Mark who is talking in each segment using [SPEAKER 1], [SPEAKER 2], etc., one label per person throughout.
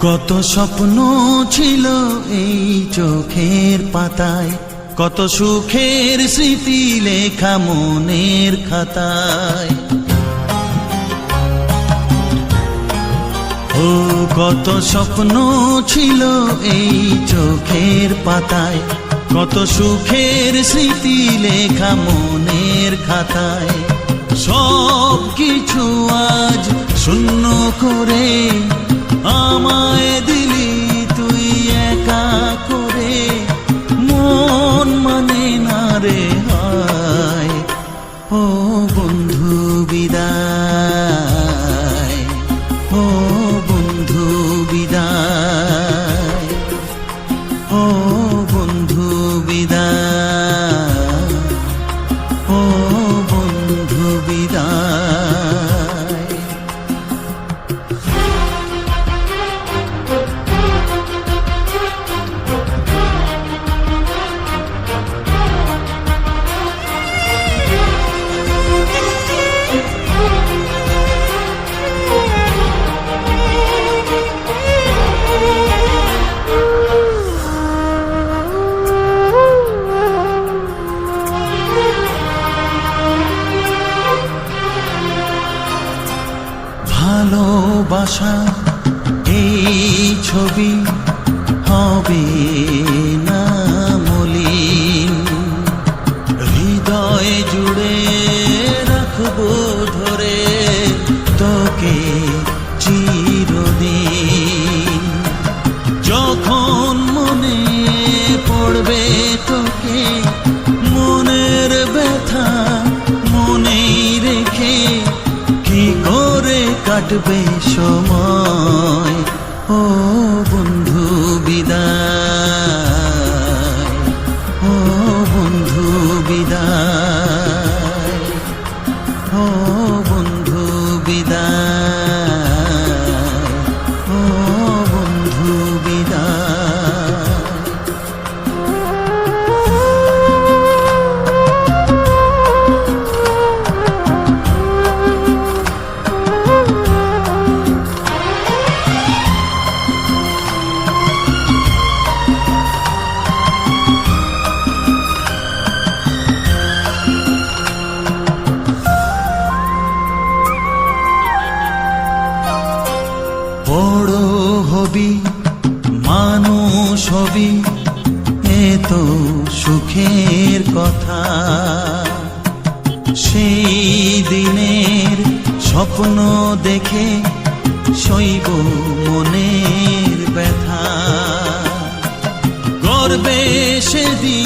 [SPEAKER 1] কত স্বপ্ন ছিল এই চোখের পাতায়, কত সুখের স্মৃতি লেখা মনের খাতায়। ও, কত স্বপ্ন ছিল এই চোখের পাতায়, কত সুখের স্মৃতি লেখা মনের খাতায়। সব কিছু আজ শূন্য করে আমায় হবে না মলিন। হৃদয় জুড়ে রাখব ধরে তোকে চিরদিন। যখন মনে পড়বে তোকে, মনের ব্যথা মনেই রেখে কি করে কাটবে সময়? ও বিদায় সুখের কথা। সেই দিনের স্বপ্ন দেখে শৈব মনের ব্যথা। গর্বে সেদিন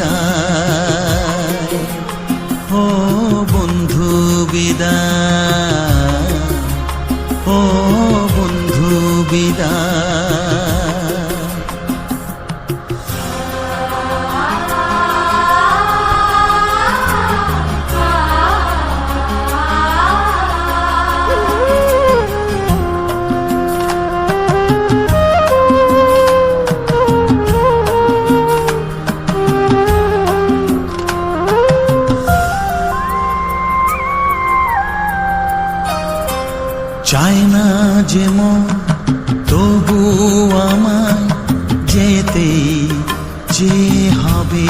[SPEAKER 1] বিদায় চায় না যে মন তবু আমায় যেতে যে হবে।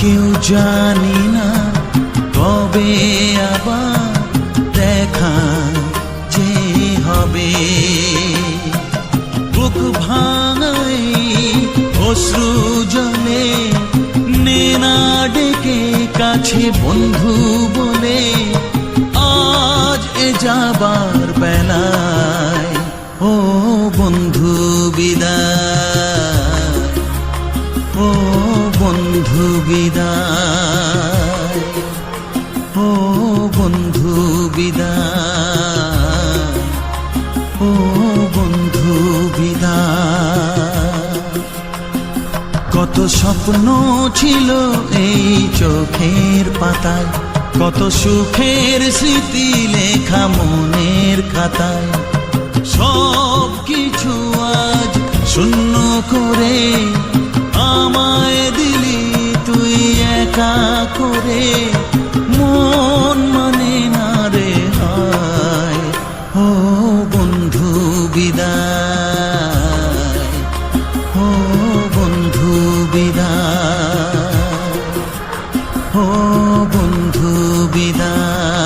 [SPEAKER 1] কেউ জানি না কবে আবার দেখা যে হবে। বুক ভাঙাই অশ্রু জলে, নেনা ডেকে কাছে বন্ধু বলে যাবার বেলায়, ও বন্ধু বিদায়, ও বন্ধু বিদায়, ও বন্ধু বিদায়, ও বন্ধু বিদায়। কত স্বপ্ন ছিল এই চোখের পাতায় কত সুখের স্মৃতি লেখা মনের খাতায় সব কিছু আজ শূন্য করে আমায় দিলি তুই একা করে। বন্ধু বিদায়।